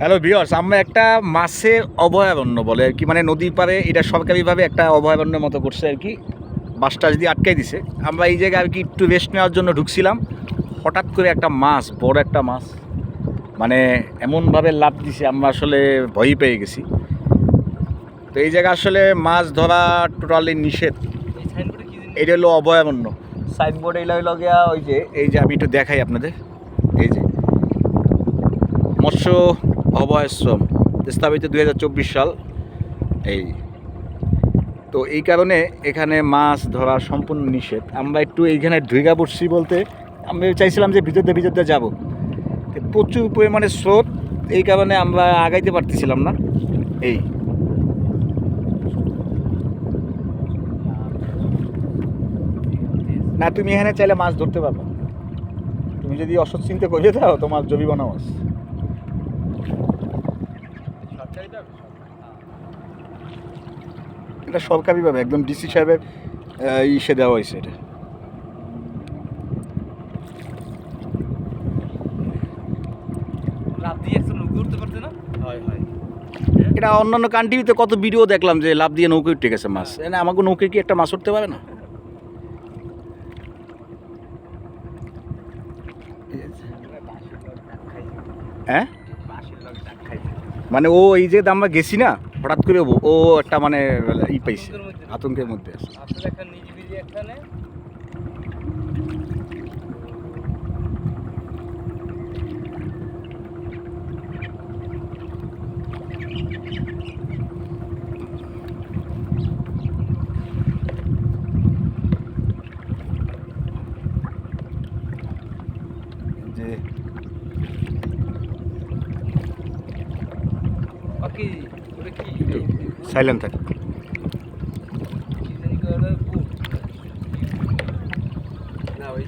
Hello বিয়র্স আমরা একটা মাছের অভয়ারণ্য বলে আর কি মানে নদীর পাড়ে এটা সরকারিভাবে একটা অভয়ারণ্যের মতো করছে আর কি। বাসটা যদি আটকাই দিছে, আমরা এই জায়গায় আর কি একটু রেস্ট নেওয়ার জন্য ঢুকছিলাম। হঠাৎ করে একটা মাছ, বড় একটা মাছ মানে এমনভাবে লাভ দিছে, আমরা আসলে ভয়ই পেয়ে গেছি। তো এই জায়গায় আসলে মাছ ধরা টোটালি নিষেধ। এটা হলো অভয়ারণ্য। সাইনবোর্ড এই হলো গিয়া ওই যে, এই যে আমি একটু দেখাই আপনাদের। এই যে। মৎস্য অভয়াশ্রম স্থাপিত দুই হাজার চব্বিশ সাল। এই। তো এই কারণে এখানে মাছ ধরা সম্পূর্ণ নিষেধ। আমরা একটু এইখানে ঢুইগা পড়ছি বলতে, আমি চাইছিলাম যে ভিতরতে ভিতরতে যাব। প্রচুর পরিমাণে স্রোত, এই কারণে আমরা আগাইতে পারতেছিলাম না। এই। না, তুমি এখানে চাইলে মাছ ধরতে পারবে। তুমি যদি অসৎ চিন্তা করে দাও, তোমার জরিমানা মাছ সরকারি তো এটা সরকারিভাবে একদম ডিসি সাহেবের ইসে দেওয়া হয়েছে এটা। লাভ দিয়ে একটু নৌকো উঠতে পারছে না? হয় হয়। এটা অন্যান্য কান্ট্রিতে কত ভিডিও দেখলাম যে লাভ দিয়ে নৌকো উঠে গেছে মাছ। এনে আমাকে নৌকে কি একটা মাছ উঠতে পারে না? হ্যাঁ? মানে ও এই যে আমরা গেছি না, হঠাৎ করে ও- একটা মানে ই পাইছে আতঙ্কের মধ্যে। আতঙ্কের মধ্যে আছে আপনার একটা নিজিবিলি এখানে যে বাকি ওটা কি? সাইলেন্ট থাকে। কি না ওই